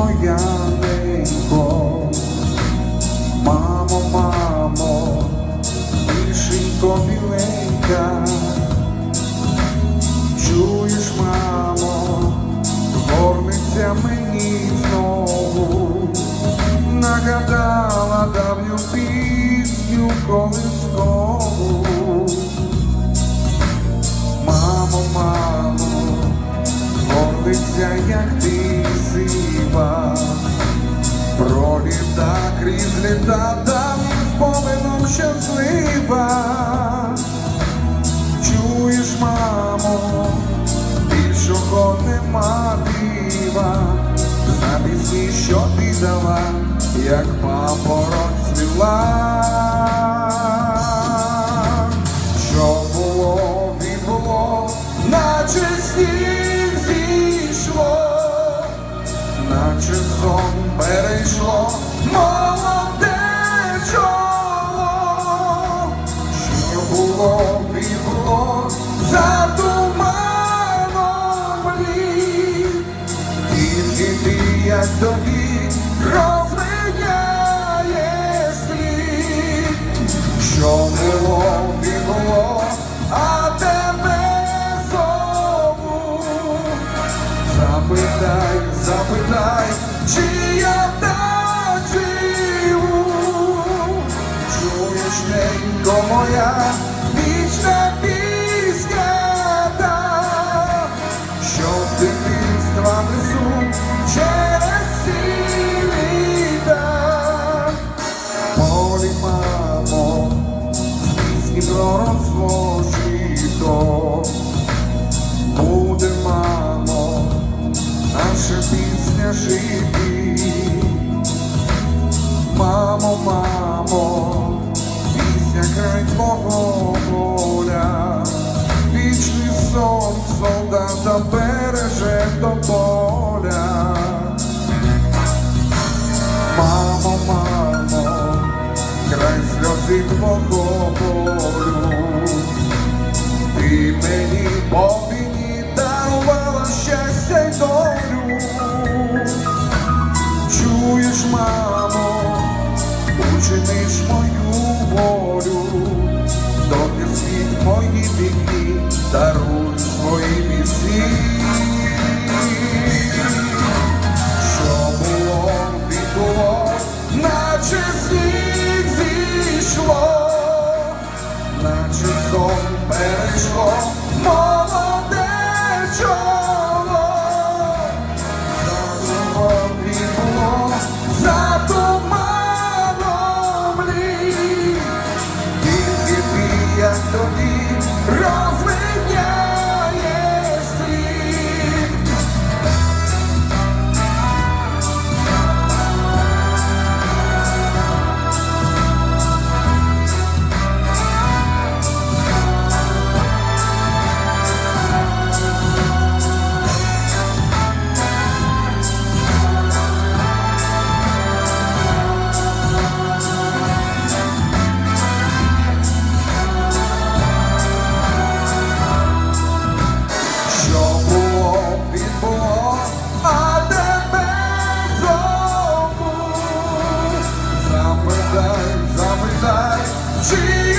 моя ненько. Мамо, мамо, тишенько біленька. Чуєш, мамо, горниця мені знову нагадала давню пісню колискову. Проліта крізь літа, давнім спомином щаслива. Чуєш, мамо, більшого нема дива, за пісні, що ти дала, як папороть цвіла. Наче сон перейшло, молоде чоло, що було, відбуло, за туманом літ, тільки ти, як тобі, розминяєш слід, що було, відбуло, а тебе зову. Запитай, запитай, ненько моя, вічна пісня та, що з дитинства несу через ці літа. Полі, мамо, пісні проросло жито. Буде, мамо, наша пісня жити. поколю. Ти мені по мені дарувала щастя й долю. Чуєш, мамо, учиниш мою волю, доки світ мої віки даруй свої вісні. te